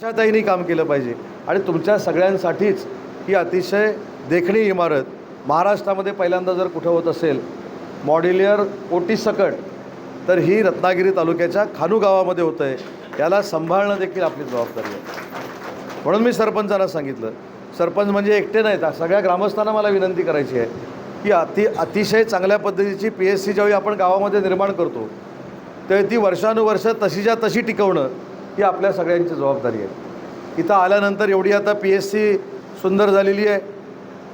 आशाताईंनी काम केलं पाहिजे. आणि तुमच्या सगळ्यांसाठीच ही अतिशय देखणी इमारत महाराष्ट्रामध्ये पहिल्यांदा जर कुठं होत असेल मॉड्युलर ओटी सकट तर ही रत्नागिरी तालुक्याच्या खानू गावामध्ये होतं आहे याला सांभाळणं देखील आपली जबाबदारी आहे. म्हणून मी सरपंचांना सांगितलं. सरपंच म्हणजे एकटे नाहीत. सगळ्या ग्रामस्थांना मला विनंती करायची आहे की अति अतिशय चांगल्या पद्धतीची पी एस सी ज्यावेळी आपण गावामध्ये निर्माण करतो तर ती वर्षानुवर्ष तशीच्या तशी टिकवणं ही आपल्या सगळ्यांची जबाबदारी आहे. इथं आल्यानंतर एवढी आता पी एस सी सुंदर झालेली आहे.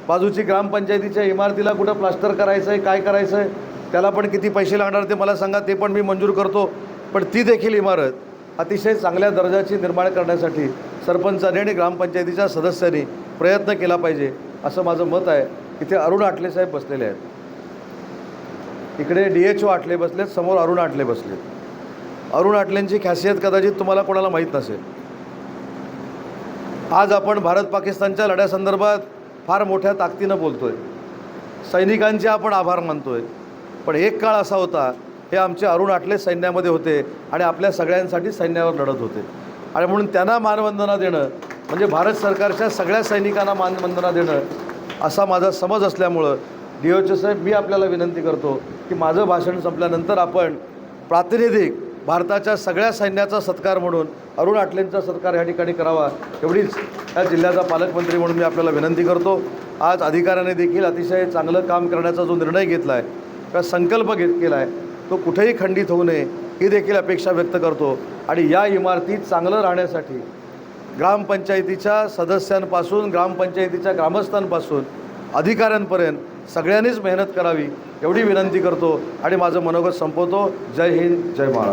बाजूची ग्रामपंचायतीच्या इमारतीला कुठं प्लास्टर करायचं आहे काय करायचं आहे त्याला पण किती पैसे लागणार ते मला सांगा ते पण मी मंजूर करतो. पण ती देखील इमारत अतिशय चांगल्या दर्जाची निर्माण करण्यासाठी सरपंचाने आणि ग्रामपंचायतीच्या सदस्यांनी प्रयत्न केला पाहिजे असं माझं मत आहे. इथे अरुण आटले साहेब बसलेले आहेत. इकडे डी एच ओ आटले बसलेत समोर अरुण आटले बसलेत. अरुण आटलेंची खासियत कदाचित तुम्हाला कोणाला माहीत नसेल. आज आपण भारत पाकिस्तानच्या लढ्यासंदर्भात फार मोठ्या ताकदीनं बोलतो आहे सैनिकांचे आपण आभार मानतो आहे पण एक काळ असा होता हे आमचे अरुण आटले सैन्यामध्ये होते आणि आपल्या सगळ्यांसाठी सैन्यावर लढत होते. आणि म्हणून त्यांना मानवंदना देणं म्हणजे भारत सरकारच्या सगळ्या सैनिकांना मानवंदना देणं असा माझा समज असल्यामुळं डी ओचे साहेब मी आपल्याला विनंती करतो की माझं भाषण संपल्यानंतर आपण प्रातिनिधिक भारताच्या सगळ्या सैन्याचा सत्कार म्हणून अरुण आटलेंचा सत्कार या ठिकाणी करावा एवढीच या जिल्ह्याचा पालकमंत्री म्हणून मी आपल्याला विनंती करतो. आज अधिकाऱ्याने देखील अतिशय चांगलं काम करण्याचा जो निर्णय घेतला आहे किंवा संकल्प घेत केला आहे तो कुठेही खंडित होऊ नये ही देखील अपेक्षा व्यक्त करतो. आणि या इमारतीत चांगलं राहण्यासाठी ग्रामपंचायतीच्या सदस्यांपासून ग्रामपंचायतीच्या ग्रामस्थांपासून अधिकाऱ्यांपर्यंत सगळ्यांनीच मेहनत करावी एवढी विनंती करतो. आणि माझं मनोगत संपवतो. जय हिंद जय महाराष्ट्र.